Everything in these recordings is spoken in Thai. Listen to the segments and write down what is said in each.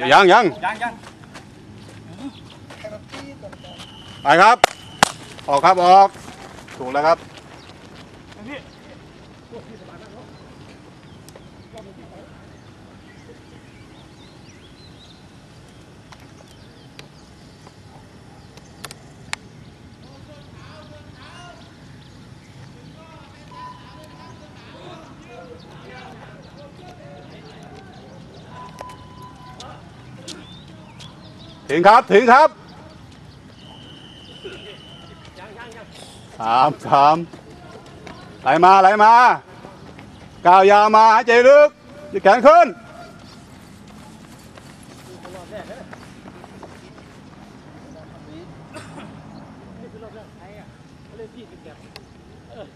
ยังยังยังยังไปครับ ออกครับออก ถูกแล้วครับ ถึงครับถึงครับสามสามไหลมาไหลมาก้าวยาวมาหายใจลึกยืดแขนขึ้น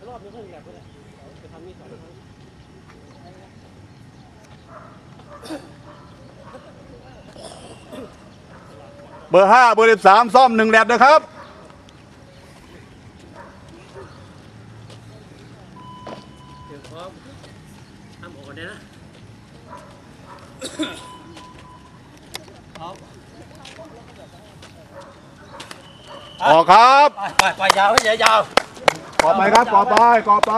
รอบนี้เพิ่งแบบเลยจะทำนี่สองคร์ ห้าเบอร์สิบสามซ่อมหนึ่งแลบนะครับ เดี๋ยวพร้อมทำออกเนี่ยนะเอาออกครับ ไปไปไปยาวให้ยาวก่อไปครับก่อไปก่อไป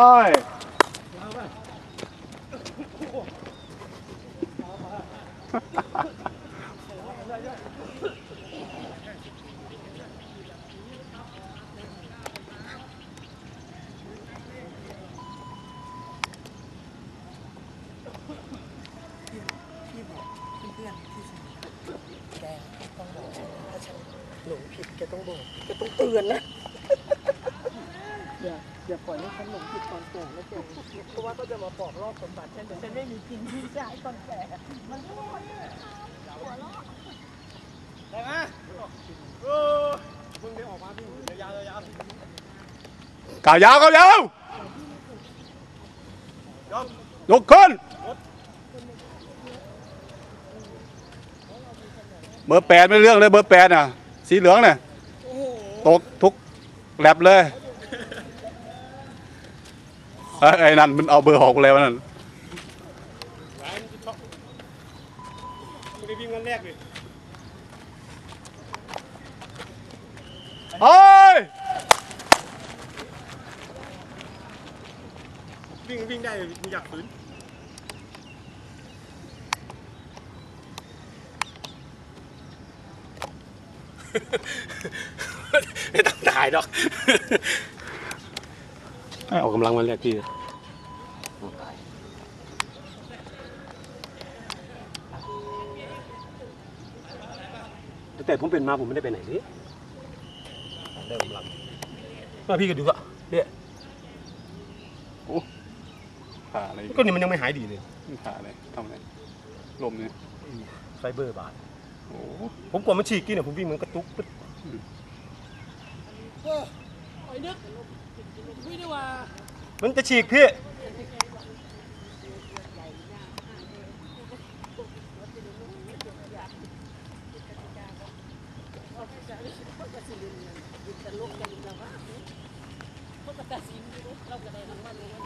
หลงผิดแกต้องบอกแกต้องเตือนนะอย่าอย่าปล่อยให้ฉันหลงผิดตอนแก่นะแกเพราะว่าก็จะมาปอกลอกสมบัติฉันแต่ฉันไม่มีจริงที่ใช้ตอนแก่มันก็ไม่ได้ได้ไหมเออมึงได้ออกมาพี่ยาวยาวก้าวยาวก้าวยาวยกยกขึ้น เบอร์แปดไม่เรื่องเลยเบอร์แปดน่ะ สีเหลืองน่ะตกทุกแลบเลยเอ้ยไอ้นั่นมันเอาเบอร์หกแล้วนั่นร้านช็อกมึงได้วิ่งวันแรกเลยเฮ้ย วิ่งวิ่งได้มึงอยากฝืน ไม่ต้องถ่ายดอกออกกำลังวันแรกพี่แต่ผมเป็นมาผมไม่ได้ไปไหนเลยเริ่มหลับมาพี่ก็ดูอะเนี่ยขาอะไรก็นี่มันยังไม่หายดีเลยขาอะไรทำอะไรลมเนี่ยไฟเบอร์บาดโอ้ ผมกลัวมันฉีกกินอะผมวิ่งมันกระตุกปึ๊ดไอ้นึกไม่ได้ว่ามันจะฉีกพี่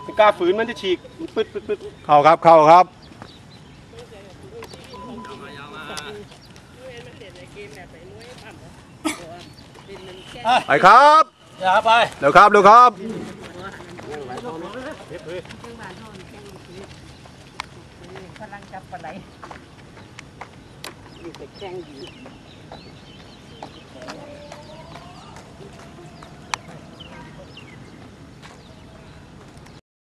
ไม่กล้าฝืนมันจะฉีกมันปึ๊ดปึ๊ดปึ๊ดเข้าครับเข้าครับ ไปครับอย่าไปเร็วครับเร็วครับพลังจับปลาไหลมีแต่แข้งอยู่